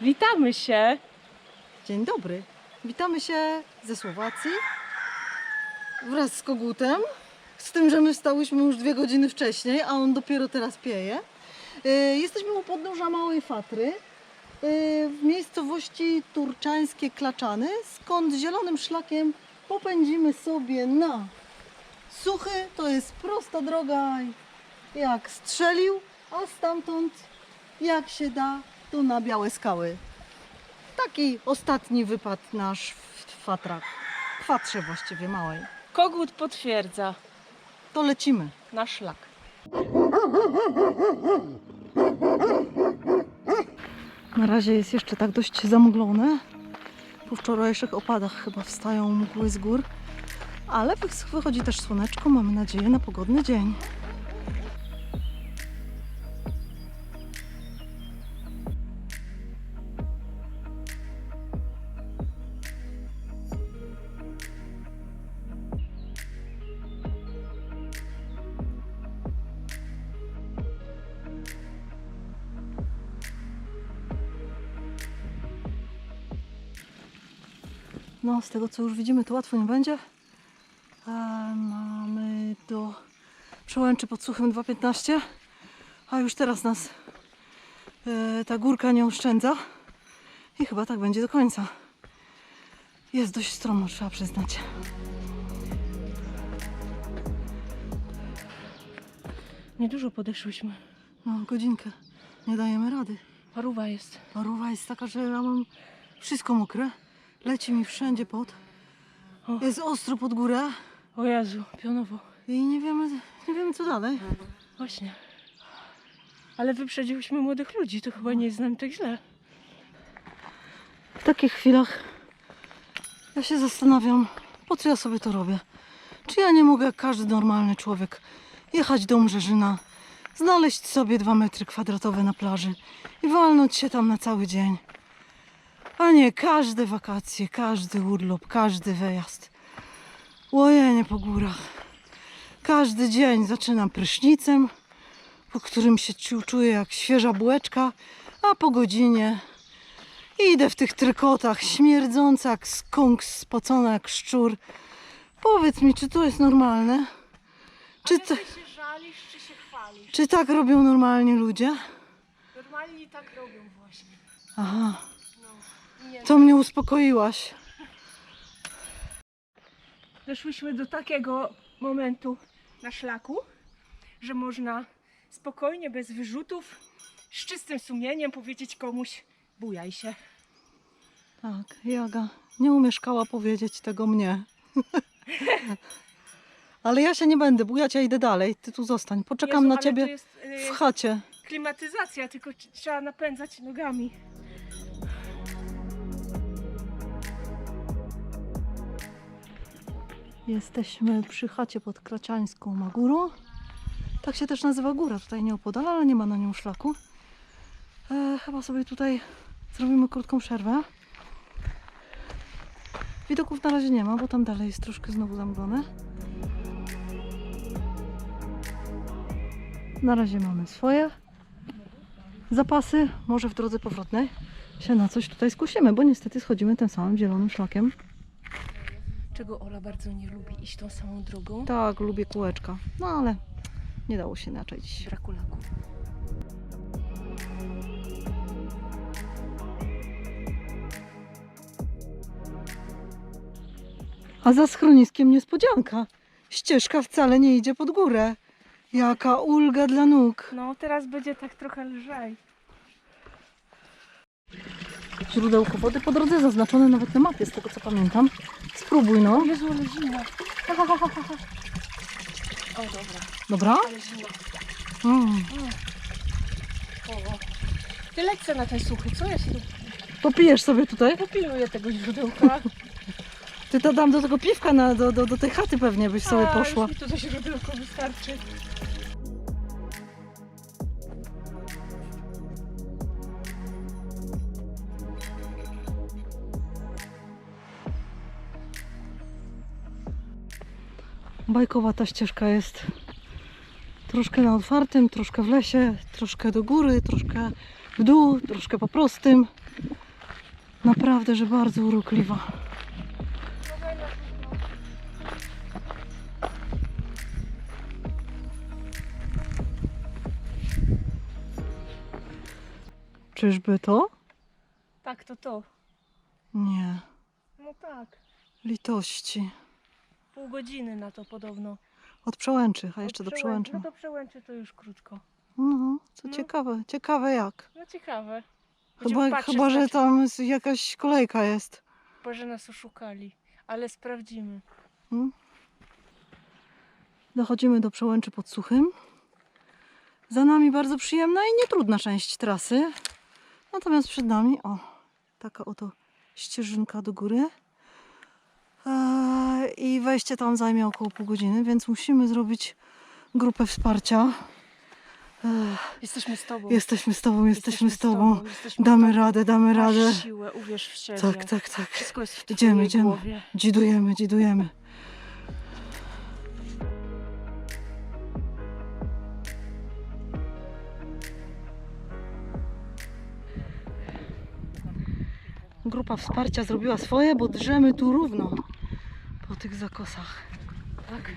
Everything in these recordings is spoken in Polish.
Witamy się. Dzień dobry. Witamy się ze Słowacji wraz z kogutem. Z tym, że my wstałyśmy już dwie godziny wcześniej, a on dopiero teraz pieje. Yy, Jesteśmy u podnóża Małej Fatry yy, w miejscowości Turczańskie Klaczany, skąd zielonym szlakiem popędzimy sobie na Suchy. To jest prosta droga jak strzelił, a stamtąd jak się da tu na Białe Skały. Taki ostatni wypad nasz w Fatrach. W Fatrze właściwie małej. Kogut potwierdza. To lecimy. Na szlak. Na razie jest jeszcze tak dość zamglone. Po wczorajszych opadach chyba wstają mgły z gór. Ale wych- wychodzi też słoneczko, mamy nadzieję na pogodny dzień. Z tego co już widzimy, to łatwo nie będzie. E, mamy do przełęczy pod Suchym 2.15, a już teraz nas e, ta górka nie oszczędza. I chyba tak będzie do końca. Jest dość stromo, trzeba przyznać. Niedużo podeszłyśmy. No, godzinkę. Nie dajemy rady. Paruwa jest. Paruwa jest taka, że ja mam wszystko mokre. Leci mi wszędzie pot. O. Jest ostro pod górę O Jezu, pionowo. i nie wiemy, nie wiemy co dalej. Właśnie. Ale wyprzedziłyśmy młodych ludzi, to chyba nie jest tak źle. W takich chwilach ja się zastanawiam, po co ja sobie to robię. Czy ja nie mogę, jak każdy normalny człowiek, jechać do Mrzeżyna, znaleźć sobie dwa metry kwadratowe na plaży i walnąć się tam na cały dzień. A nie każde wakacje, każdy urlop, każdy wyjazd. Łojenie po górach. Każdy dzień zaczynam prysznicem, po którym się czuję jak świeża bułeczka, a po godzinie Idę w tych trykotach, śmierdząca jak skunk, spocona jak szczur. Powiedz mi, czy to jest normalne? Czy, żalisz, czy się chwalisz? czy tak robią normalni ludzie? Normalni tak robią właśnie. Aha. To mnie uspokoiłaś. Doszłyśmy do takiego momentu na szlaku, że można spokojnie, bez wyrzutów, z czystym sumieniem powiedzieć komuś bujaj się. Tak, Jaga nie umieszkała powiedzieć tego mnie. Ale ja się nie będę bujać, ja idę dalej. Ty tu zostań. Poczekam Jezu, na ciebie jest, y, w chacie. klimatyzacja, tylko trzeba napędzać nogami. Jesteśmy przy chacie pod Kraciańską Magurą. Tak się też nazywa góra tutaj nieopodal, ale nie ma na nią szlaku. E, chyba sobie tutaj zrobimy krótką przerwę. Widoków na razie nie ma, bo tam dalej jest troszkę znowu zamglone. Na razie mamy swoje zapasy. Może w drodze powrotnej się na coś tutaj skusimy, bo niestety schodzimy tym samym zielonym szlakiem. Czego Ola bardzo nie lubi iść tą samą drogą? Tak, lubię kółeczka. No ale nie dało się inaczej dziś. Brakulaku. A za schroniskiem niespodzianka. Ścieżka wcale nie idzie pod górę. Jaka ulga dla nóg. No teraz będzie tak trochę lżej. Źródełko wody po drodze zaznaczone nawet na mapie, z tego co pamiętam. Spróbuj no. Jezu, ale zimno. O dobra, Dobra? ale zimno. Mm. O, o. Ty lecę na ten suchy, co się tu Popijesz sobie tutaj. popilnuję tego źródełka? Ty to dam do tego piwka na, do, do, do tej chaty pewnie byś sobie A, poszła. Już mi to za źródełko wystarczy. Bajkowa ta ścieżka jest. Troszkę na otwartym, troszkę w lesie, troszkę do góry, troszkę w dół, troszkę po prostym. Naprawdę, że bardzo urokliwa. Czyżby to? Tak, to to. Nie. No tak. Litości. Pół godziny na to podobno. Od przełęczy, a Od jeszcze do Przełę- przełęczy. No do przełęczy to już krótko. No, co No. ciekawe. Ciekawe jak. No ciekawe. Będziemy Chyba, patrzeć, chyba że tam jest jakaś kolejka jest. Chyba, że nas oszukali. Ale sprawdzimy. Dochodzimy do przełęczy pod Suchym. Za nami bardzo przyjemna i nietrudna część trasy. Natomiast przed nami, o, taka oto ścieżynka do góry. Eee, I wejście tam zajmie około pół godziny, więc musimy zrobić grupę wsparcia. Jesteśmy z tobą. jesteśmy z Tobą, jesteśmy z Tobą. jesteśmy Damy z tobą. radę, damy Masz radę. siłę, uwierz w siebie. Tak, tak, tak. Wszystko jest w Idziemy, idziemy. głowie. Dzidujemy, dzidujemy. Grupa wsparcia zrobiła swoje, bo drzemy tu równo tych zakosach. Tak.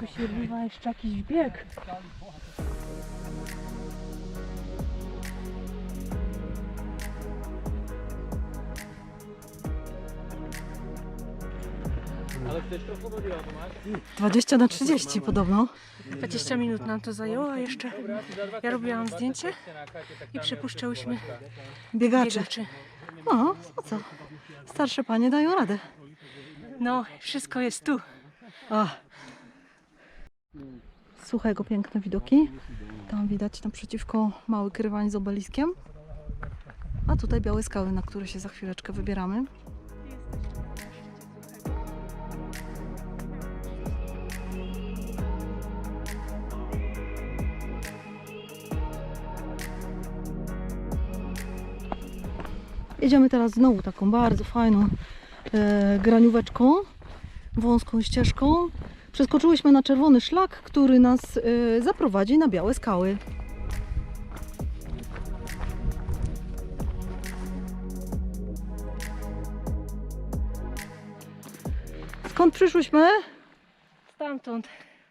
Tu się odbywa jeszcze jakiś bieg. Ale chcesz to powoliła, Tomasz? 20 na 30 podobno. 20 minut nam to zajęło, a jeszcze ja robiłam zdjęcie i przypuszczałyśmy Biegacze. biegaczy. No, co? Starsze panie dają radę. No, wszystko jest tu. A. Suchego, piękne widoki. Tam widać naprzeciwko mały krywań z obeliskiem. A tutaj białe skały, na które się za chwileczkę wybieramy. Jedziemy teraz znowu taką bardzo fajną granióweczką, wąską ścieżką. Przeskoczyłyśmy na czerwony szlak, który nas e, zaprowadzi na białe skały. Skąd przyszłyśmy? Stamtąd.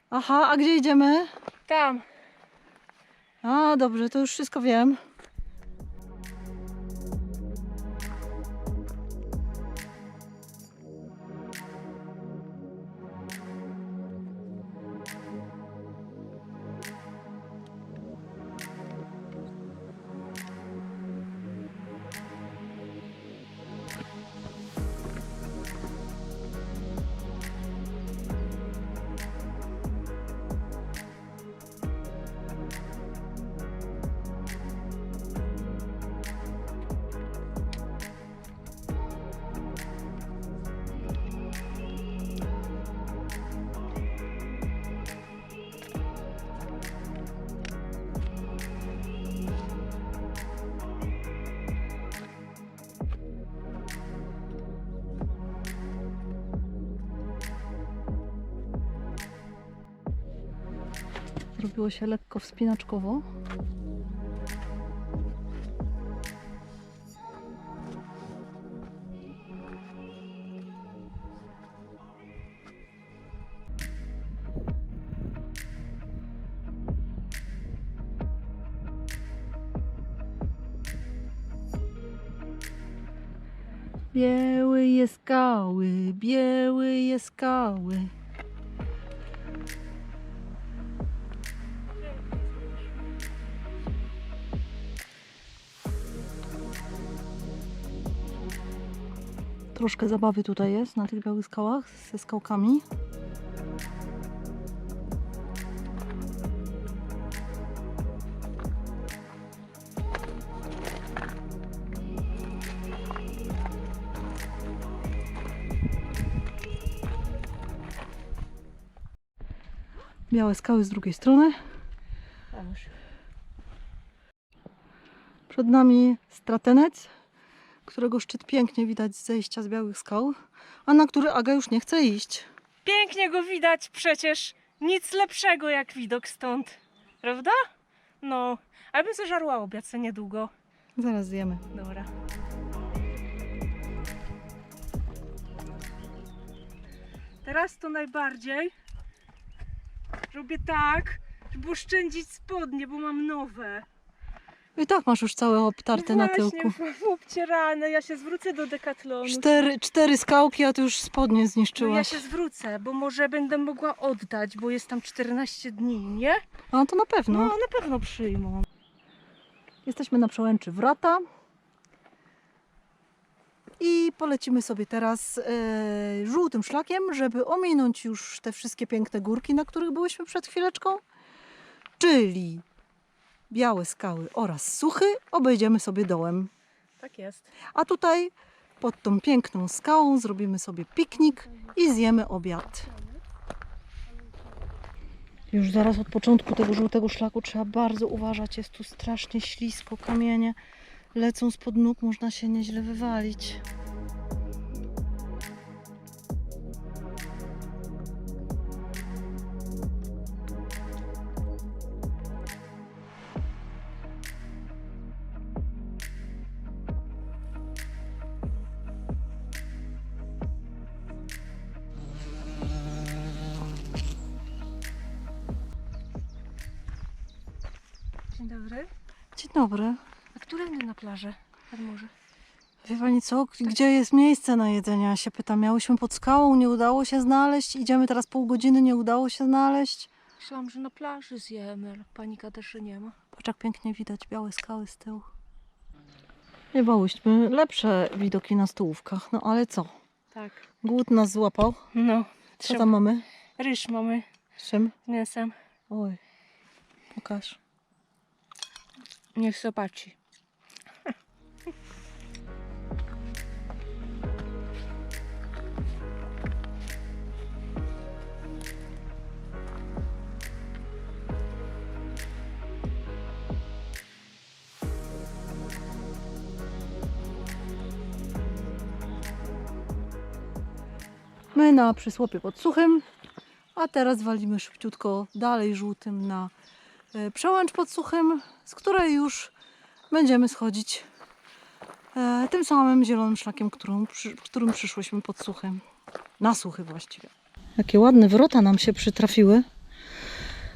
Aha, a gdzie idziemy? Tam. A, dobrze, to już wszystko wiem. Zrobiło się lekko wspinaczkowo. Biały jest skały, biały jest skały. Troszkę zabawy tutaj jest na tych białych skałach ze skałkami. Białe skały z drugiej strony. Przed nami stratenec, którego szczyt pięknie widać z zejścia z białych skał, a na który Aga już nie chce iść. Pięknie go widać przecież Nic lepszego jak widok stąd, prawda? No, ale bym zażarła obiad co niedługo. Zaraz zjemy. Dobra. Teraz to najbardziej robię tak, żeby oszczędzić spodnie, bo mam nowe. I tak masz już całe obtarte na tyłku. No Właśnie, obcierane. Ja się zwrócę do Decathlonu. Cztery, cztery skałki, a ty już spodnie No ja zniszczyłaś. się zwrócę, bo może będę mogła oddać, bo jest tam 14 dni, nie? A to na pewno. No, na pewno przyjmą. Jesteśmy na przełęczy Wrota. I polecimy sobie teraz e, żółtym szlakiem, żeby ominąć już te wszystkie piękne górki, na których byłyśmy przed chwileczką. Czyli białe skały oraz suchy obejdziemy sobie dołem. Tak jest. A tutaj pod tą piękną skałą zrobimy sobie piknik i zjemy obiad. Już zaraz od początku tego żółtego szlaku trzeba bardzo uważać. Jest tu strasznie ślisko, kamienie lecą spod nóg, można się nieźle wywalić. Dobry. A którędy na plażę? Nad morze. Wie pani co? Gdzie jest miejsce na jedzenie? Ja się pytam. Miałyśmy pod skałą, nie udało się znaleźć. Idziemy teraz pół godziny, nie udało się znaleźć. Myślałam, że na plaży zjemy, ale pani Kadeszy nie ma. Patrz jak pięknie widać białe skały z tyłu. Miewałyśmy lepsze widoki na stołówkach, no ale co? Tak. Głód nas złapał. No. Co tam mamy? Ryż mamy Z czym? z mięsem. Oj, pokaż. Niech zobaczy. My na przysłopie pod suchym, a teraz walimy szybciutko dalej żółtym na e, przełęcz pod suchym, z której już będziemy schodzić e, tym samym zielonym szlakiem, którym, przy, którym przyszłyśmy pod suchym. Na suchy właściwie. Jakie ładne wrota nam się przytrafiły.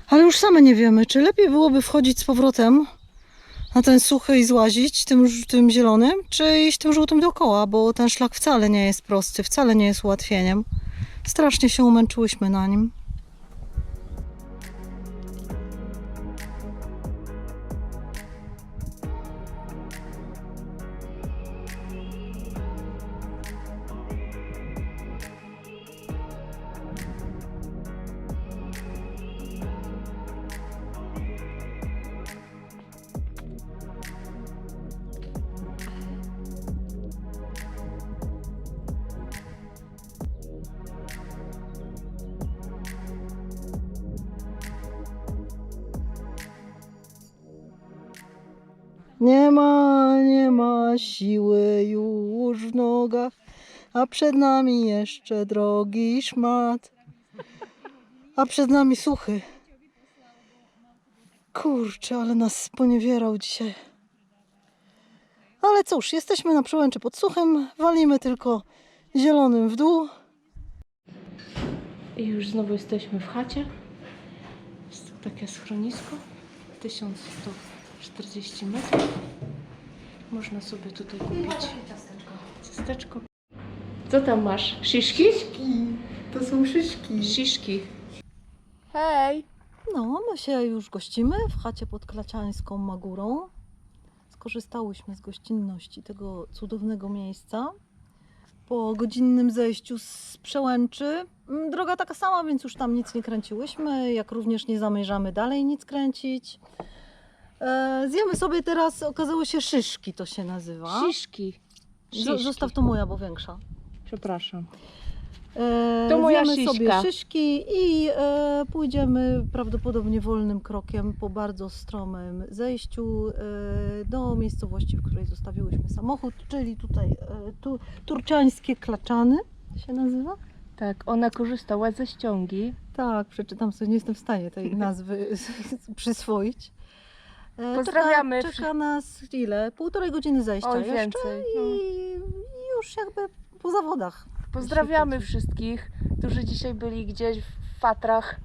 Ale już same nie wiemy, czy lepiej byłoby wchodzić z powrotem na ten suchy i złazić tym, tym zielonym, czy iść tym żółtym dookoła, bo ten szlak wcale nie jest prosty, wcale nie jest ułatwieniem. Strasznie się umęczyłyśmy na nim. Nie ma, nie ma siły już w nogach, a przed nami jeszcze drogi szmat. A przed nami suchy. Kurczę, ale nas sponiewierał dzisiaj. Ale cóż, jesteśmy na przełęczy pod suchym, walimy tylko zielonym w dół. I już znowu jesteśmy w chacie. Jest takie schronisko. 1140 metrów. Można sobie tutaj kupić ciasteczko. Co tam masz? Szyszki? To są szyszki. Szyszki. Hej! No, my się już gościmy w chacie pod Klaciańską Magurą. Skorzystałyśmy z gościnności tego cudownego miejsca. Po godzinnym zejściu z przełęczy, mm, droga taka sama, więc już tam nic nie kręciłyśmy, jak również nie zamierzamy dalej nic kręcić. E, zjemy sobie teraz, okazało się szyszki to się nazywa. Szyszki. Zostaw to moja, bo większa. Przepraszam. E, To moja zjemy sobie szyszka. szyszki i e, pójdziemy prawdopodobnie wolnym krokiem po bardzo stromym zejściu e, do miejscowości, w której zostawiłyśmy samochód, czyli tutaj e, tu, Turciańskie Klaczany się nazywa. Tak, ona korzystała ze ściągi. Tak, przeczytam sobie, nie jestem w stanie tej nazwy przyswoić. E, Pozdrawiamy Czeka, czeka nas ile? Półtorej godziny zejścia Oj, jeszcze więcej. No. i już jakby po zawodach. Pozdrawiamy wszystkich, którzy dzisiaj byli gdzieś w Fatrach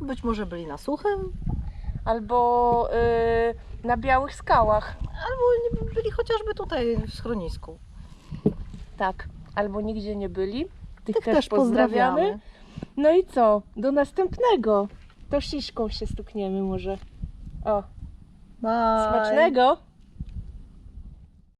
Być może byli na suchym, albo y, na białych skałach. albo byli chociażby tutaj w schronisku. Tak, albo nigdzie nie byli. Tych, Tych też, pozdrawiamy. No i co? Do następnego. To siśką się stukniemy może. O, Bye. smacznego!